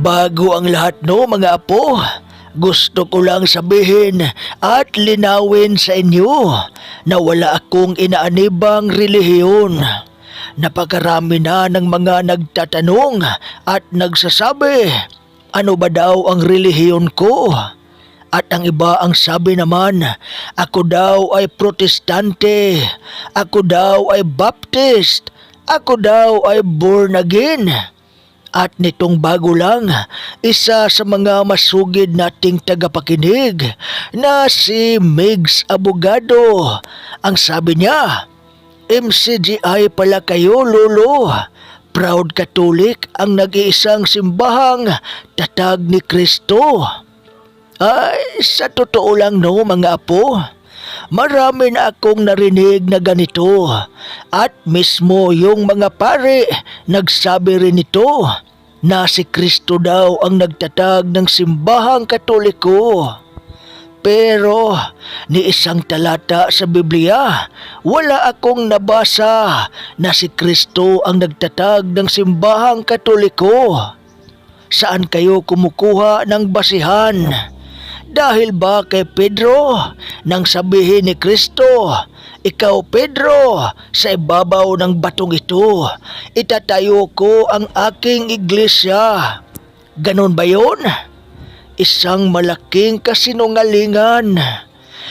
Bago ang lahat no mga apo, gusto ko lang sabihin at linawin sa inyo na wala akong inaanibang relihiyon. Napakarami na ng mga nagtatanong at nagsasabi, ano ba daw ang relihiyon ko? At ang iba ang sabi naman, ako daw ay protestante, ako daw ay baptist, ako daw ay born again. At nitong bago lang, isa sa mga masugid nating tagapakinig na si Migs Abogado. Ang sabi niya, MCGI pala kayo, Lolo. Proud Catholic ang nag-iisang simbahang tatag ni Kristo. Ay, sa totoo lang no, mga apo. Marami na akong narinig na ganito at mismo yung mga pare nagsabi rin ito na si Kristo daw ang nagtatag ng simbahang katoliko. Pero ni isang talata sa Biblia, wala akong nabasa na si Kristo ang nagtatag ng simbahang katoliko. Saan kayo kumukuha ng basihan? Dahil ba kay Pedro nang sabihin ni Kristo, Ikaw Pedro, sa ibabaw ng batong ito, itatayo ko ang aking iglesia. Ganon ba yun? Isang malaking kasinungalingan.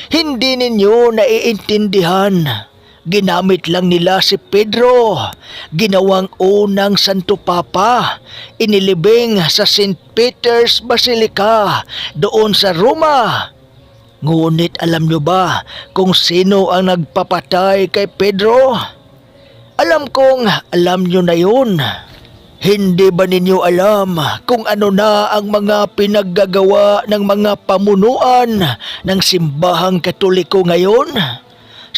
Hindi ninyo naiintindihan. Ginamit lang nila si Pedro, ginawang unang Santo Papa, inilibing sa St. Peter's Basilica doon sa Roma. Ngunit alam nyo ba kung sino ang nagpapatay kay Pedro? Alam kong alam nyo na yun. Hindi ba ninyo alam kung ano na ang mga pinaggagawa ng mga pamunuan ng simbahang katoliko ngayon?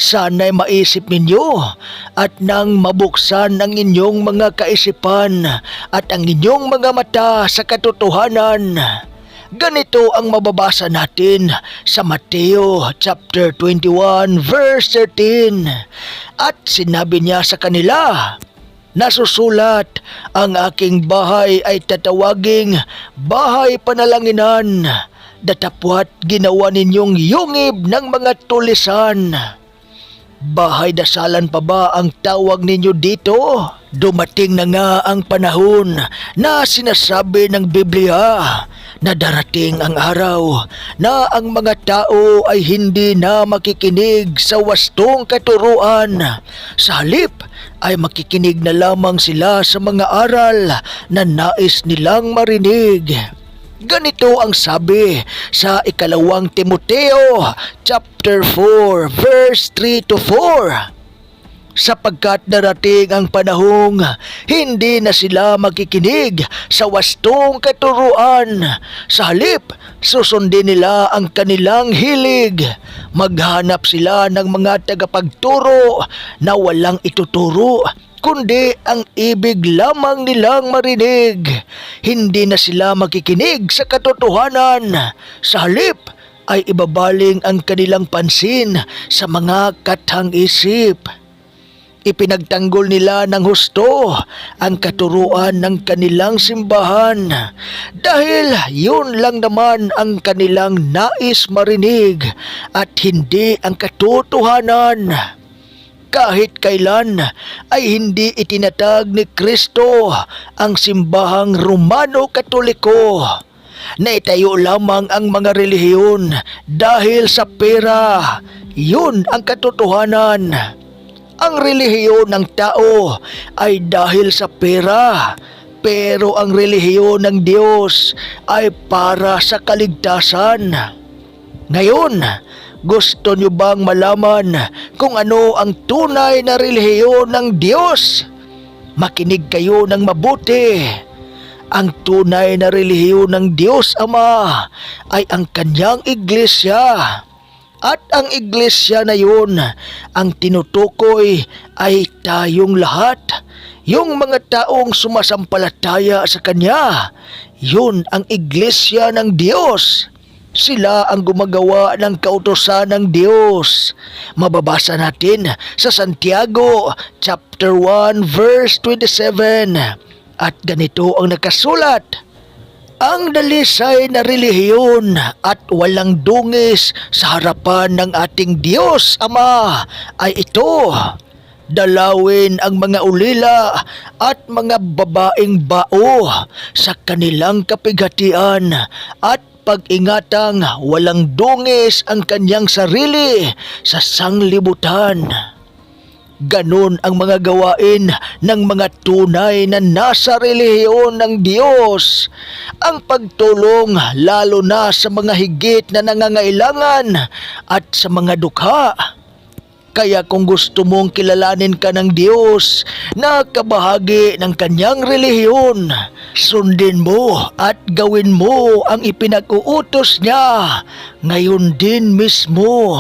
Sana'y maisip ninyo at nang mabuksan ang inyong mga kaisipan at ang inyong mga mata sa katotohanan. Ganito ang mababasa natin sa Mateo chapter 21 verse 13. At sinabi niya sa kanila, Nasusulat, ang aking bahay ay tatawaging bahay panalanginan. Datapwat ginawa ninyong yungib ng mga tulisan. Bahay dasalan pa ba ang tawag ninyo dito? Dumating na nga ang panahon na sinasabi ng Biblia na darating ang araw na ang mga tao ay hindi na makikinig sa wastong katuruan. Sa halip ay makikinig na lamang sila sa mga aral na nais nilang marinig. Ganito ang sabi sa ikalawang Timoteo chapter 4 verse 3 to 4 sapagkat darating ang panahong hindi na sila makikinig sa wastong katuruan. Sa halip, susundin nila ang kanilang hilig. Maghanap sila ng mga tagapagturo na walang ituturo kundi ang ibig lamang nilang marinig. Hindi na sila makikinig sa katotohanan. Sa halip, ay ibabaling ang kanilang pansin sa mga katang-isip. Ipinagtanggol nila ng husto ang katuruan ng kanilang simbahan dahil yun lang naman ang kanilang nais marinig at hindi ang katotohanan. Kahit kailan ay hindi itinatag ni Kristo ang simbahang Romano Katoliko. Naitayo lamang ang mga relihiyon dahil sa pera. Yun ang katotohanan. Ang relihiyon ng tao ay dahil sa pera. Pero ang relihiyon ng Diyos ay para sa kaligtasan. Ngayon, gusto niyo bang malaman kung ano ang tunay na relihiyon ng Diyos? Makinig kayo ng mabuti. Ang tunay na relihiyon ng Diyos Ama ay ang kanyang iglesia. At ang iglesia na yun, ang tinutukoy ay tayong lahat. Yung mga taong sumasampalataya sa Kanya, yun ang iglesia ng Diyos. Sila ang gumagawa ng kautosan ng Diyos. Mababasa natin sa Santiago chapter 1 verse 27. At ganito ang nakasulat. Ang dalisay na relihiyon at walang dungis sa harapan ng ating Diyos Ama ay ito. Dalawin ang mga ulila at mga babaeng bao sa kanilang kapighatian at pag-ingatang walang dungis ang kanyang sarili sa sanglibutan. Ganon ang mga gawain ng mga tunay na nasa relihiyon ng Diyos. Ang pagtulong lalo na sa mga higit na nangangailangan at sa mga dukha. Kaya kung gusto mong kilalanin ka ng Diyos na kabahagi ng kanyang relihiyon, sundin mo at gawin mo ang ipinag-uutos niya ngayon din mismo.